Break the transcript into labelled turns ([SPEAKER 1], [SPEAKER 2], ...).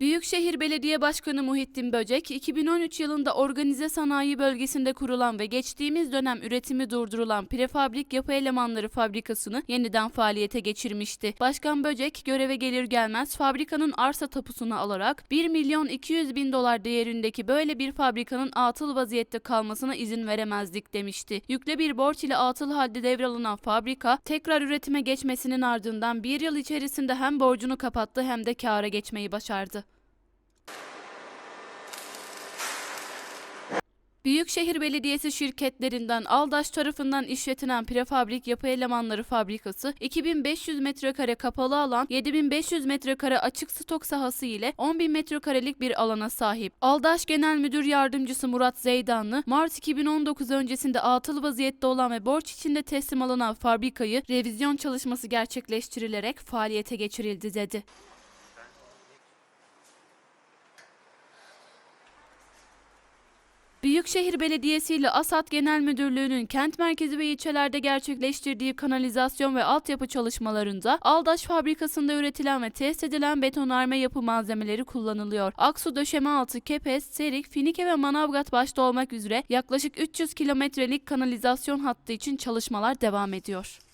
[SPEAKER 1] Büyükşehir Belediye Başkanı Muhittin Böcek, 2013 yılında organize sanayi bölgesinde kurulan ve geçtiğimiz dönem üretimi durdurulan prefabrik yapı elemanları fabrikasını yeniden faaliyete geçirmişti. Başkan Böcek göreve gelir gelmez fabrikanın arsa tapusunu alarak 1 milyon 200 bin dolar değerindeki böyle bir fabrikanın atıl vaziyette kalmasına izin veremezdik demişti. Yükle bir borç ile atıl halde devralınan fabrika tekrar üretime geçmesinin ardından bir yıl içerisinde hem borcunu kapattı hem de kâra geçmeyi başardı. Büyükşehir Belediyesi şirketlerinden Aldaş tarafından işletilen prefabrik yapı elemanları fabrikası 2500 metrekare kapalı alan, 7500 metrekare açık stok sahası ile 10.000 metrekarelik bir alana sahip. Aldaş Genel Müdür Yardımcısı Murat Zeydanlı, Mart 2019 öncesinde atıl vaziyette olan ve borç içinde teslim alınan fabrikayı revizyon çalışması gerçekleştirilerek faaliyete geçirildi dedi. Büyükşehir Belediyesi ile Asat Genel Müdürlüğü'nün kent merkezi ve ilçelerde gerçekleştirdiği kanalizasyon ve altyapı çalışmalarında Aldaş fabrikasında üretilen ve test edilen betonarme yapı malzemeleri kullanılıyor. Aksu döşeme altı, Kepez, Serik, Finike ve Manavgat başta olmak üzere yaklaşık 300 kilometrelik kanalizasyon hattı için çalışmalar devam ediyor.